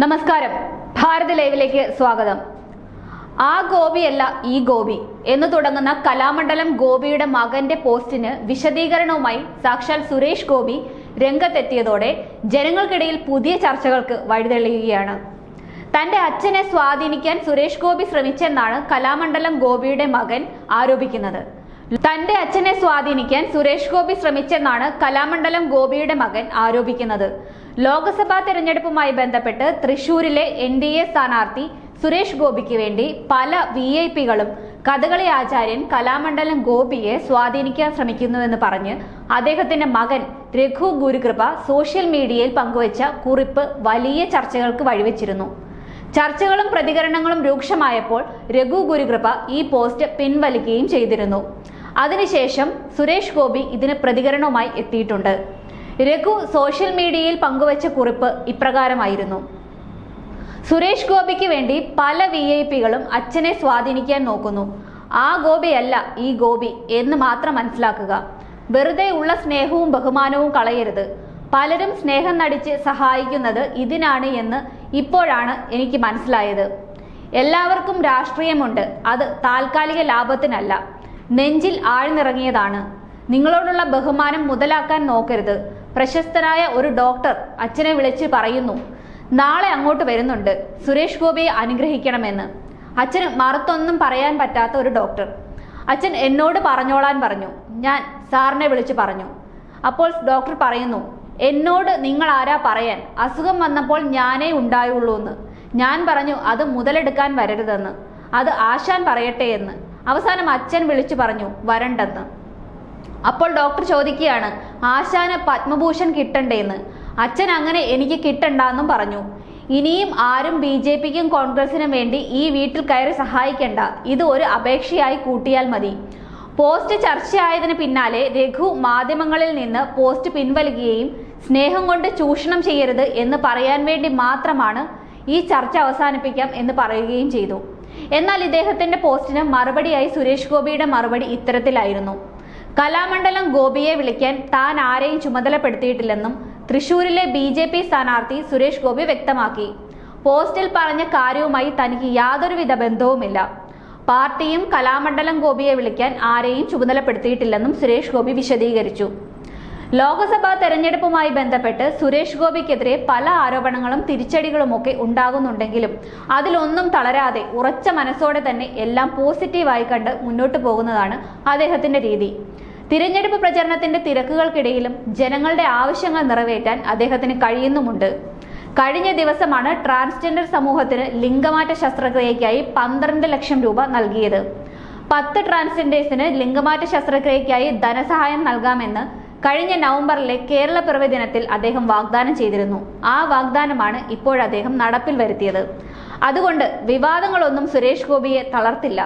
നമസ്കാരം. ഭാരത് ലൈവിലേക്ക് സ്വാഗതം. ആ ഗോപിയല്ല ഈ ഗോപി എന്ന് തുടങ്ങുന്ന കലാമണ്ഡലം ഗോപിയുടെ മകന്റെ പോസ്റ്റിന് വിശദീകരണവുമായി സാക്ഷാൽ സുരേഷ് ഗോപി രംഗത്തെത്തിയതോടെ ജനങ്ങൾക്കിടയിൽ പുതിയ ചർച്ചകൾക്ക് വഴിതെളിയുകയാണ്. തന്റെ അച്ഛനെ സ്വാധീനിക്കാൻ സുരേഷ് ഗോപി ശ്രമിച്ചെന്നാണ് കലാമണ്ഡലം ഗോപിയുടെ മകൻ ആരോപിക്കുന്നത്. തന്റെ അച്ഛനെ സ്വാധീനിക്കാൻ സുരേഷ് ഗോപി ശ്രമിച്ചെന്നാണ് കലാമണ്ഡലം ഗോപിയുടെ മകൻ ആരോപിക്കുന്നത്. ലോക്സഭാ തെരഞ്ഞെടുപ്പുമായി ബന്ധപ്പെട്ട് തൃശൂരിലെ എൻ ഡി എ സ്ഥാനാർത്ഥി സുരേഷ് ഗോപിക്ക് വേണ്ടി പല വി ഐ പികളും കഥകളി ആചാര്യൻ കലാമണ്ഡലം ഗോപിയെ സ്വാധീനിക്കാൻ ശ്രമിക്കുന്നുവെന്ന് പറഞ്ഞ് അദ്ദേഹത്തിന്റെ മകൻ രഘു ഗുരുകൃപ സോഷ്യൽ മീഡിയയിൽ പങ്കുവച്ച കുറിപ്പ് വലിയ ചർച്ചകൾക്ക് വഴിവെച്ചിരുന്നു. ചർച്ചകളും പ്രതികരണങ്ങളും രൂക്ഷമായപ്പോൾ രഘു ഗുരുകൃപ ഈ പോസ്റ്റ് പിൻവലിക്കുകയും ചെയ്തിരുന്നു. അതിനുശേഷം സുരേഷ് ഗോപി ഇതിന് പ്രതികരണവുമായി എത്തിയിട്ടുണ്ട്. രഘു സോഷ്യൽ മീഡിയയിൽ പങ്കുവച്ച കുറിപ്പ് ഇപ്രകാരമായിരുന്നു. സുരേഷ് ഗോപിക്ക് വേണ്ടി പല വി ഐ പികളും അച്ഛനെ സ്വാധീനിക്കാൻ നോക്കുന്നു. ആ ഗോപിയല്ല ഈ ഗോപി എന്ന് മാത്രം മനസ്സിലാക്കുക. വെറുതെ ഉള്ള സ്നേഹവും ബഹുമാനവും കളയരുത്. പലരും സ്നേഹം നടിച്ച് സഹായിക്കുന്നത് ഇതിനാണ് എന്ന് ഇപ്പോഴാണ് എനിക്ക് മനസ്സിലായത്. എല്ലാവർക്കും രാഷ്ട്രീയമുണ്ട്. അത് താൽക്കാലിക ലാഭത്തിനല്ല. നെഞ്ചിൽ ആഴ്ന്നിറങ്ങിയതാണ്. നിങ്ങളോടുള്ള ബഹുമാനം മുതലാക്കാൻ നോക്കരുത്. പ്രശസ്തനായ ഒരു ഡോക്ടർ അച്ഛനെ വിളിച്ച് പറയുന്നു നാളെ അങ്ങോട്ട് വരുന്നുണ്ട്. സുരേഷ് ഗോപിയെ അനുഗ്രഹിക്കണമെന്ന്. അച്ഛന് മറുത്തൊന്നും പറയാൻ പറ്റാത്ത ഒരു ഡോക്ടർ. അച്ഛൻ എന്നോട് പറഞ്ഞോളാൻ പറഞ്ഞു. ഞാൻ സാറിനെ വിളിച്ച് പറഞ്ഞു. അപ്പോൾ ഡോക്ടർ പറയുന്നു എന്നോട് നിങ്ങൾ ആരാ പറയാൻ? അസുഖം വന്നപ്പോൾ ഞാനേ ഉണ്ടായുള്ളൂ എന്ന് ഞാൻ പറഞ്ഞു അത് മുതലെടുക്കാൻ വരരുതെന്ന്. അത് ആശാൻ പറയട്ടെ എന്ന്. അവസാനം അച്ഛൻ വിളിച്ചു പറഞ്ഞു വരണ്ടെന്ന്. അപ്പോൾ ഡോക്ടർ ചോദിക്കുകയാണ് ആശാന് പത്മഭൂഷൺ കിട്ടണ്ടേന്ന്? അച്ഛൻ അങ്ങനെ എനിക്ക് കിട്ടണ്ടെന്നും പറഞ്ഞു. ഇനിയും ആരും ബി ജെ പിക്കും കോൺഗ്രസിനും വേണ്ടി ഈ വീട്ടിൽ കയറി സഹായിക്കണ്ട. ഇത് ഒരു അപേക്ഷയായി കൂട്ടിയാൽ മതി. പോസ്റ്റ് ചർച്ചയായതിന് പിന്നാലെ രഘു മാധ്യമങ്ങളിൽ നിന്ന് പോസ്റ്റ് പിൻവലിക്കുകയും സ്നേഹം കൊണ്ട് ചൂഷണം ചെയ്യരുത് എന്ന് പറയാൻ വേണ്ടി മാത്രമാണ് ഈ ചർച്ച അവസാനിപ്പിക്കാം എന്ന് പറയുകയും ചെയ്തു. എന്നാൽ ഇദ്ദേഹത്തിന്റെ പോസ്റ്റിന് മറുപടിയായി സുരേഷ് ഗോപിയുടെ മറുപടി ഇത്തരത്തിലായിരുന്നു. കലാമണ്ഡലം ഗോപിയെ വിളിക്കാൻ താൻ ആരെയും ചുമതലപ്പെടുത്തിയിട്ടില്ലെന്നും തൃശൂരിലെ ബി ജെ പി സ്ഥാനാർത്ഥി സുരേഷ് ഗോപി വ്യക്തമാക്കി. പോസ്റ്റിൽ പറഞ്ഞ കാര്യവുമായി തനിക്ക് യാതൊരുവിധ ബന്ധവുമില്ല. പാർട്ടിയും കലാമണ്ഡലം ഗോപിയെ വിളിക്കാൻ ആരെയും ചുമതലപ്പെടുത്തിയിട്ടില്ലെന്നും സുരേഷ് ഗോപി വിശദീകരിച്ചു. ലോക്സഭാ തെരഞ്ഞെടുപ്പുമായി ബന്ധപ്പെട്ട് സുരേഷ് ഗോപിക്കെതിരെ പല ആരോപണങ്ങളും തിരിച്ചടികളുമൊക്കെ ഉണ്ടാകുന്നുണ്ടെങ്കിലും അതിലൊന്നും തളരാതെ ഉറച്ച മനസ്സോടെ തന്നെ എല്ലാം പോസിറ്റീവായി കണ്ട് മുന്നോട്ട് പോകുന്നതാണ് അദ്ദേഹത്തിന്റെ രീതി. തിരഞ്ഞെടുപ്പ് പ്രചരണത്തിന്റെ തിരക്കുകൾക്കിടയിലും ജനങ്ങളുടെ ആവശ്യങ്ങൾ നിറവേറ്റാൻ അദ്ദേഹത്തിന് കഴിയുന്നുമുണ്ട്. കഴിഞ്ഞ ദിവസമാണ് ട്രാൻസ്ജെൻഡർ സമൂഹത്തിന് ലിംഗമാറ്റ ശസ്ത്രക്രിയയ്ക്കായി പന്ത്രണ്ട് ലക്ഷം രൂപ നൽകിയത്. പത്ത് ട്രാൻസ്ജെൻഡേഴ്സിന് ലിംഗമാറ്റ ശസ്ത്രക്രിയയ്ക്കായി ധനസഹായം നൽകാമെന്ന് കഴിഞ്ഞ നവംബറിലെ കേരള പിറവി ദിനത്തിൽ അദ്ദേഹം വാഗ്ദാനം ചെയ്തിരുന്നു. ആ വാഗ്ദാനമാണ് ഇപ്പോഴദ്ദേഹം നടപ്പിൽ വരുത്തിയത്. അതുകൊണ്ട് വിവാദങ്ങളൊന്നും സുരേഷ് ഗോപിയെ തളർത്തില്ല.